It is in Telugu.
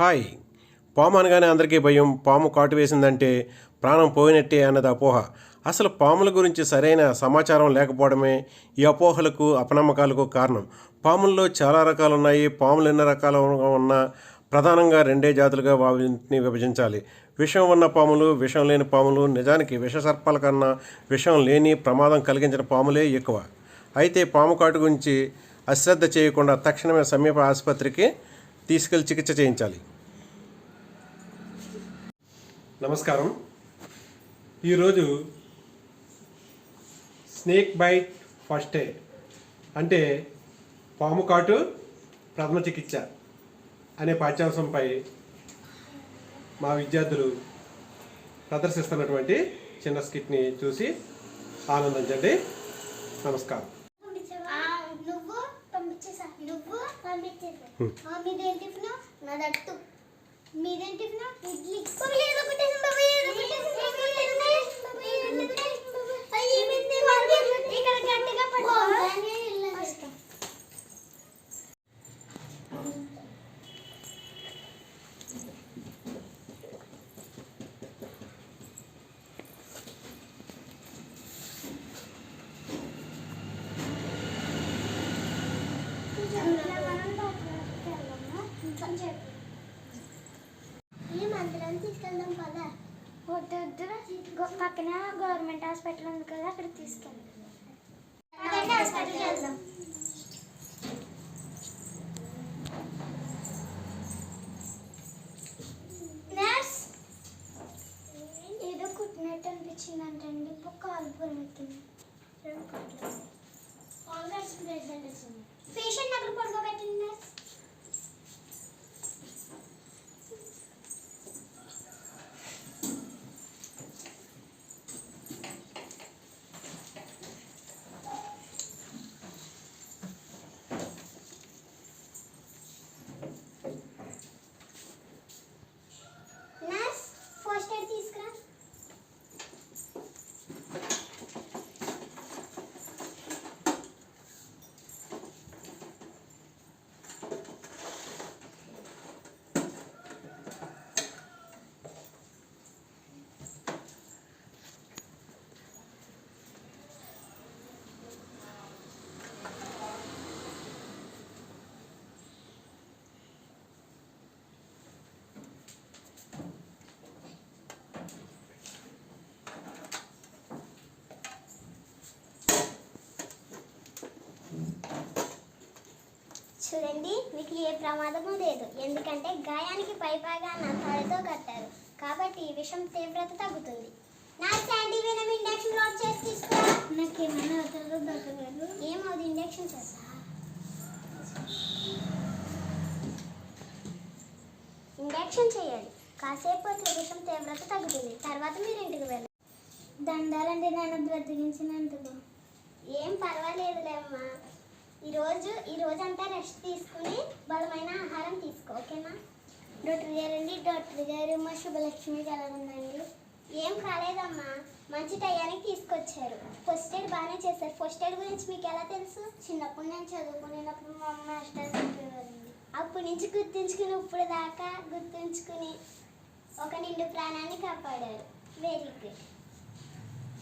హాయ్. పాము అనగానే అందరికీ భయం. పాము కాటు వేసిందంటే ప్రాణం పోయినట్టే అన్నది అపోహ. అసలు పాముల గురించి సరైన సమాచారం లేకపోవడమే ఈ అపోహలకు అపనమ్మకాలకు కారణం. పాముల్లో చాలా రకాలు ఉన్నాయి పాములు ఎన్ని రకాలుగా ఉన్నా ప్రధానంగా రెండే జాతులుగా వాటిని విభజించాలి. విషం ఉన్న పాములు విషం లేని పాములు నిజానికి విష సర్పాల కన్నా విషం లేని ప్రమాదం కలిగించిన పాములే ఎక్కువ. అయితే పాము కాటు గురించి అశ్రద్ధ చేయకుండా తక్షణమే సమీప ఆసుపత్రికి తీసుకెళ్ళి చికిత్స చేయించాలి. నమస్కారం. ఈరోజు స్నేక్ బైట్ ఫస్ట్ ఎయిడ్ అంటే పాము కాటు ప్రథమ చికిత్స అనే పాఠ్యాంశంపై మా విద్యార్థులు ప్రదర్శిస్తున్నటువంటి చిన్న స్కిట్ని చూసి ఆనందించండి. నమస్కారం. ఏదో పెట్టేసి బాబు, ఏదో పెట్టేసి బాబు. అయ్య, ఏమైంది బాబు? ఇక్కడ గట్టిగా పట్టుకో. వస్తా. ఈ తీసుకెళ్దాం కదా వద్దు వద్దు పక్కన గవర్నమెంట్ హాస్పిటల్ ఉంది కదా అక్కడ తీసుకెళ్దాం హాస్పిటల్కి వెళ్దాం. ఏదో కుట్టినట్టు అనిపించింది అంటండి ఇప్పుడు కాలు పొరమెక్కింది పేషెంట్ అక్కడ పడుకోబెట్టింది నర్స్ నర్స్ ఫస్ట్ ఎయిడ్ తీసుకురా చూడండి మీకు ఏ ప్రమాదము లేదు. ఎందుకంటే గాయానికి పైపాగాన తాడుతో కట్టారు. కాబట్టి ఈ విషం తీవ్రత తగ్గుతుంది. నా శాండీ వెనం ఇండక్షన్ లోడ్ చేసి నాకేమైనా దగ్గర ఏమవుతుంది ఇండక్షన్ చేస్తా? ఇండక్షన్ చేయాలి కాసేపు అయితే విషం తీవ్రత తగ్గుతుంది. తర్వాత మీరు ఇంటికి వెళ్ళండి. దండాలండి నన్ను బ్రతికించినందుకు ఏం పర్వాలేదులేమ్మా ఈరోజు ఈ రోజంతా రెస్ట్ తీసుకుని బలమైన ఆహారం తీసుకో ఓకేనా? డాక్టర్ అండి డాక్టర్ గారు మా శుభలక్ష్మి ఎలా ఏం కాలేదమ్మా మంచి టయానికి తీసుకొచ్చారు. ఫస్ట్ ఎయిడ్ బాగానే చేశారు. ఫస్ట్ ఎయిడ్ గురించి మీకు ఎలా తెలుసు? చిన్నప్పుడు నేను చదువుకునేటప్పుడు మా అమ్మ మాస్టర్ చెప్పేవారండి. అప్పటి నుంచి గుర్తుంచుకుని ఇప్పుడు దాకా గుర్తుంచుకుని ఒక నిండు ప్రాణాన్ని కాపాడారు. Very good